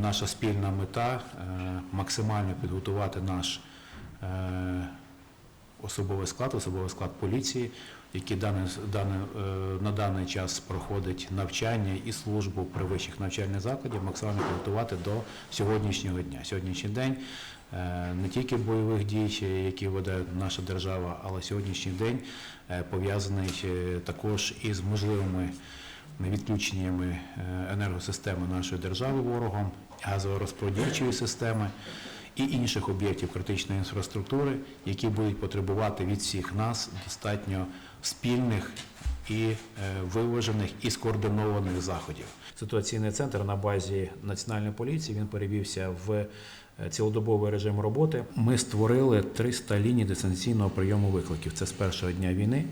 наша спільна мета е, максимально підготувати наш е, особовий склад, особовий склад поліції, який е, на даний час проходить навчання і службу при вищих навчальних закладах, максимально підготувати до сьогоднішнього дня. Сьогоднішній день не тільки бойових дій, які веде наша держава, але сьогоднішній день пов'язаний також із можливими відключеннями енергосистеми нашої держави ворогом, газорозподільчої системи і інших об'єктів критичної інфраструктури, які будуть потребувати від всіх нас достатньо спільних і е, виважених і скоординованих заходів. Ситуаційний центр на базі національної поліції він перевівся в е, цілодобовий режим роботи. Ми створили 300 ліній дистанційного прийому викликів. Це з першого дня війни.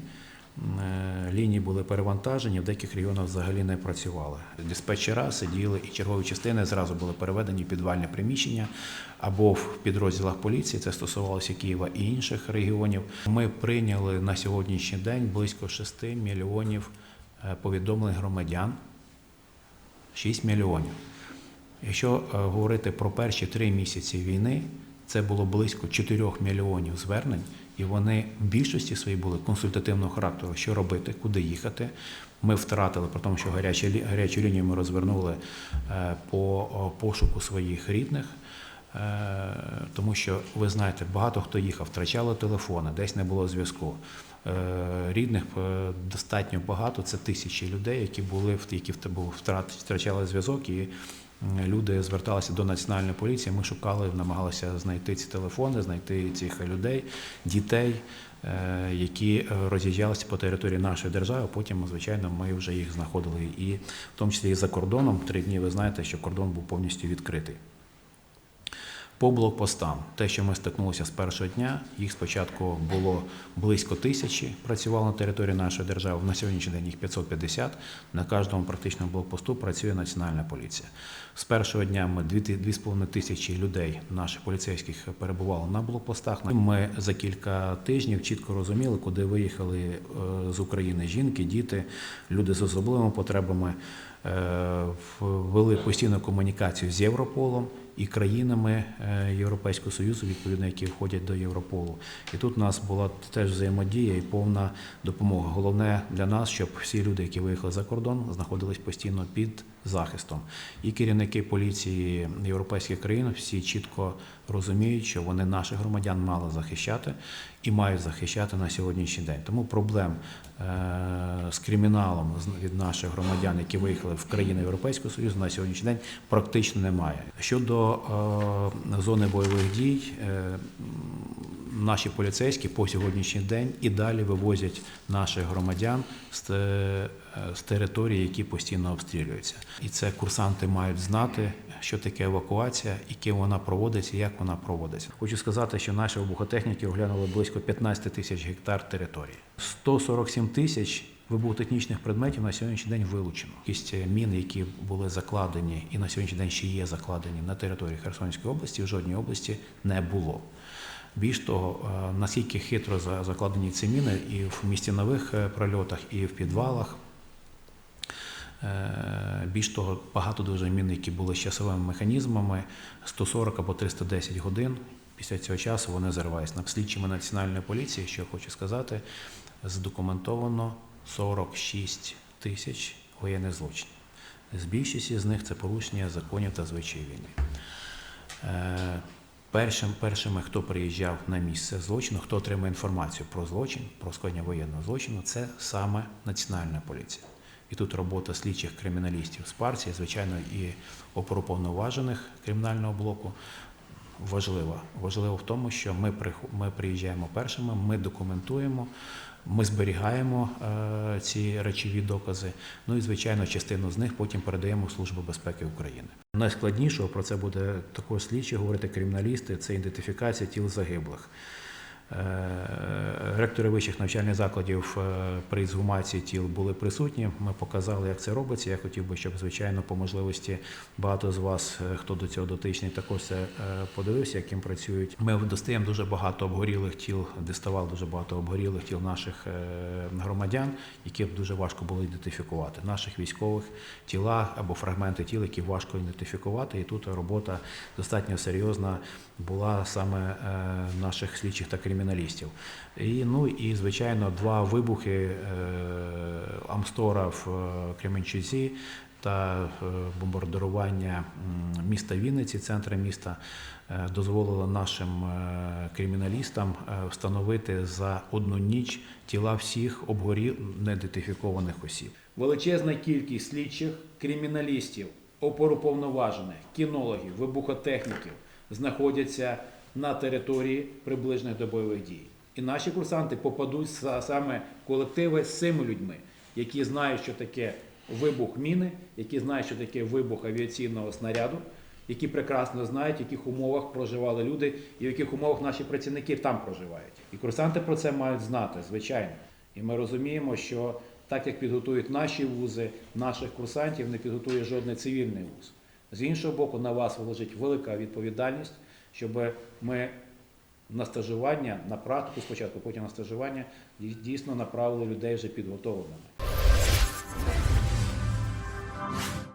Е, Лінії були перевантажені, в деяких регіонах взагалі не працювали. Диспетчера сиділи і чергові частини зразу були переведені в підвальне приміщення або в підрозділах поліції. Це стосувалося Києва і інших регіонів. Ми прийняли на сьогоднішній день близько 6 мільйонів е, повідомлень громадян. 6 мільйонів. Якщо е, говорити про перші три місяці війни, це було близько 4 мільйонів звернень, і вони в більшості своїй були консультативного характеру, що робити, куди їхати. Ми втратили, при тому, що гарячу, гарячу лінію ми розвернули е, по пошуку своїх рідних. Е, Тому що ви знаєте, багато хто їхав, втрачали телефони, десь не було зв'язку. Е, Рідних достатньо багато, це тисячі людей, які були які втрачали зв'язок, і люди зверталися до національної поліції. Ми шукали, намагалися знайти ці телефони, знайти цих людей, дітей, е, які роз'їжджалися по території нашої держави. Потім, звичайно, ми вже їх знаходили, і в тому числі і за кордоном. Три дні ви знаєте, що кордон був повністю відкритий. По блокпостам, те, що ми стикнулися з першого дня, їх спочатку було близько тисячі, працювало на території нашої держави. На сьогоднішній день їх 550. На кожному практичному блокпосту працює національна поліція. З першого дня ми 2,5 тисячі людей, наших поліцейських, перебувало на блокпостах. Ми за кілька тижнів чітко розуміли, куди виїхали е, з України жінки, діти, люди з особливими потребами. Е, Ввели постійну комунікацію з Європолом і країнами е, Європейського Союзу, відповідно, які входять до Європолу. І тут у нас була теж взаємодія і повна допомога. Головне для нас, щоб всі люди, які виїхали за кордон, знаходились постійно під захистом. І керівники поліції європейських країн всі чітко розуміють, що вони наших громадян мали захищати і мають захищати на сьогоднішній день. Тому проблем з криміналом від наших громадян, які виїхали в країни Європейського Союзу, на сьогоднішній день практично немає. Щодо е, зони бойових дій, е, наші поліцейські по сьогоднішній день і далі вивозять наших громадян е, з території, які постійно обстрілюються. І це курсанти мають знати, що таке евакуація, і ким вона проводиться, як вона проводиться. Хочу сказати, що наші вибухотехніки оглянули близько 15 тисяч гектар території. 147 тисяч вибухотехнічних предметів на сьогоднішній день вилучено. Кількість мін, які були закладені і на сьогоднішній день ще є закладені на території Херсонської області, в жодній області не було. Більш того, е, наскільки хитро за- закладені ці міни і в місті нових е, прольотах, і в підвалах. Е, Більш того, багато дуже мін, які були з часовими механізмами, 140 або 310 годин. Після цього часу вони зариваються. На слідчими національної поліції, що я хочу сказати, задокументовано 46 тисяч воєнних злочинів. З більшості з них це порушення законів та звичаїв війни. Е, Першим, першими, хто приїжджав на місце злочину, хто отримує інформацію про злочин, про скоєння воєнного злочину, це саме Національна поліція. І тут робота слідчих криміналістів з партії, звичайно, і оперуповноважених кримінального блоку важлива. Важливо в тому, що ми, ми приїжджаємо першими, ми документуємо, ми зберігаємо е, ці речові докази. Ну і звичайно, частину з них потім передаємо в Службу безпеки України. Найскладнішого про це буде також слідчі говорити криміналісти. Це ідентифікація тіл загиблих. Е, Ректори вищих навчальних закладів е, при згумації тіл були присутні. Ми показали, як це робиться. Я хотів би, щоб звичайно по можливості багато з вас, е, хто до цього дотичний, також це подивився, яким працюють. Ми достаємо дуже багато обгорілих тіл, діставали дуже багато обгорілих тіл наших громадян, які дуже важко було ідентифікувати. Наших військових тіла або фрагменти тіл, які важко ідентифікувати. І тут робота достатньо серйозна була саме наших слідчих та криміналістів. І, ну і звичайно, два вибухи е, Амстора в е, Кременчузі та е, бомбардування міста Вінниці, центра міста, дозволило нашим криміналістам встановити за одну ніч тіла всіх обгорів неідентифікованих осіб. Величезна кількість слідчих криміналістів, опоруповноважених, кінологів, вибухотехніків знаходяться на території приближених до бойових дій. І наші курсанти попадуть саме колективи з цими людьми, які знають, що таке вибух міни, які знають, що таке вибух авіаційного снаряду, які прекрасно знають, в яких умовах проживали люди і в яких умовах наші працівники там проживають. І курсанти про це мають знати, звичайно. І ми розуміємо, що так як підготують наші вузи, наших курсантів не підготує жодний цивільний вуз. З іншого боку, на вас лежить велика відповідальність, щоб ми на стажування, на практику спочатку, потім на стажування дійсно направили людей вже підготовленими.